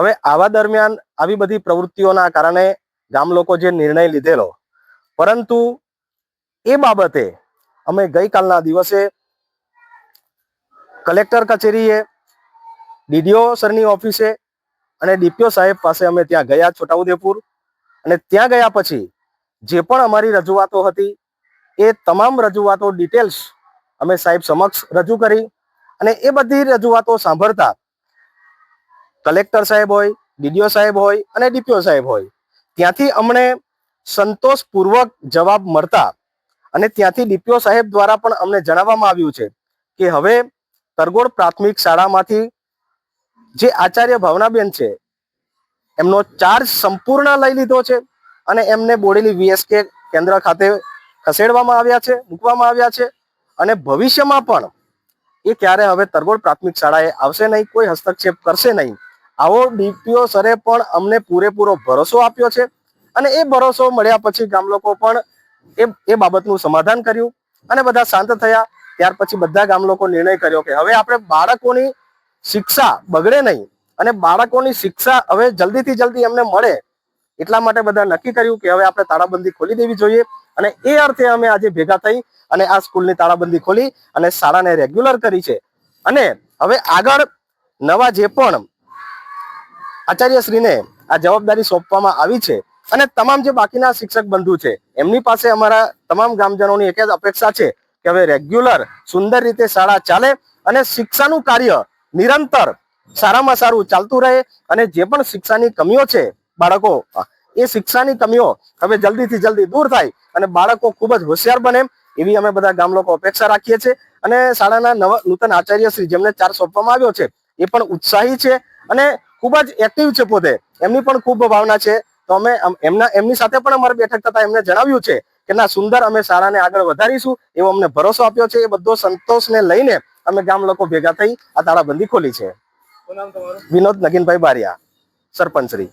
હવે આવા દરમિયાન આવી બધી પ્રવૃત્તિઓના કારણે ગામ લોકો જે નિર્ણય લીધેલો, પરંતુ એ બાબતે અમે ગઈકાલના દિવસે કલેક્ટર કચેરીએ ડીડીઓ સરની ઓફિસે અને ડીપીઓ સાહેબ પાસે અમે ત્યાં ગયા છોટાઉદેપુર અને ત્યાં ગયા પછી જે પણ અમારી રજૂઆતો હતી એ તમામ રજૂઆતો ડિટેલ્સ અમે સાહેબ સમક્ષ રજૂ કરી અને એ બધી રજૂઆતો સાંભળતા કલેક્ટર સાહેબ હોય, ડીડીઓ સાહેબ હોય અને ડીપીઓ સાહેબ હોય. ત્યાંથી અમને સંતોષપૂર્વક જવાબ મળતા અને ત્યાંથી ડીપીઓ સાહેબ દ્વારા પણ અમને જણાવવામાં આવ્યું છે કે હવે તરગોડ પ્રાથમિક શાળામાંથી જે આચાર્ય ભાવનાબેન છે, એમનો ચાર્જ સંપૂર્ણ લઈ લીધો છે અને એમને બોડેલી વીએસકે કેન્દ્ર ખાતે ખસેડવામાં આવ્યા છે, મૂકવામાં આવ્યા છે અને ભવિષ્યમાં પણ એ ક્યારે હવે તરગોડ પ્રાથમિક શાળાએ આવશે નહીં, કોઈ હસ્તક્ષેપ કરશે નહીં આવો ડીપીઓ સરે પણ અમને પૂરેપૂરો ભરોસો આપ્યો છે અને એ ભરોસો મળ્યા પછી ગામ લોકો પણ એ એ બાબતનું સમાધાન કર્યું અને બધા શાંત થયા. ત્યાર પછી બધા ગામ લોકો નિર્ણય કર્યો કે હવે આપણે બાળકોની શિક્ષા બગડે નહીં અને બાળકોની શિક્ષા હવે જલ્દીથી જલ્દી એમને મળે એટલા માટે બધા નક્કી કર્યું કે હવે આપણે તાળાબંધી ખોલી દેવી જોઈએ અને એ અર્થે અમે આજે ભેગા થઈ અને આ સ્કૂલની તાળાબંધી ખોલી અને શાળાને રેગ્યુલર કરી છે. અને હવે આગળ નવા જે પણ આચાર્યશ્રીને આ જવાબદારી સોંપવામાં આવી છે અને તમામ જે બાકીના શિક્ષક બંધુ છે, એમની પાસે અમારા તમામ ગામજનોની એક જ અપેક્ષા છે કે હવે રેગ્યુલર સુંદર રીતે શાળા ચાલે અને શિક્ષાનું કાર્ય નિરંતર સારામાં સારું ચાલતું રહે અને જે પણ શિક્ષાની કમીઓ છે, બાળકો એ શિક્ષાની કમીઓ હવે જલ્દીથી જલ્દી દૂર થાય અને બાળકો ખૂબ જ હોશિયાર બને એવી અમે બધા ગામ લોકો અપેક્ષા રાખીએ છીએ. અને શાળાના નવા નૂતન આચાર્ય શ્રી જેમને ચાર સોંપવામાં આવ્યો છે, એ પણ ઉત્સાહી છે અને ખૂબ જ એક્ટિવ છે પોતે. એમની પણ ખૂબ ભાવના છે. તો અમે એમના એમની સાથે પણ અમારે બેઠક થતા એમને જણાવ્યું છે કે ના સુંદર અમે શાળાને આગળ વધારીશું. એવો અમને ભરોસો આપ્યો છે. એ બધો સંતોષને લઈને અમે ગામ લોકો ભેગા થઈ આ તાળાબંધી ખોલી છે. વિનોદ નગીનભાઈ બારિયા સરપંચ શ્રી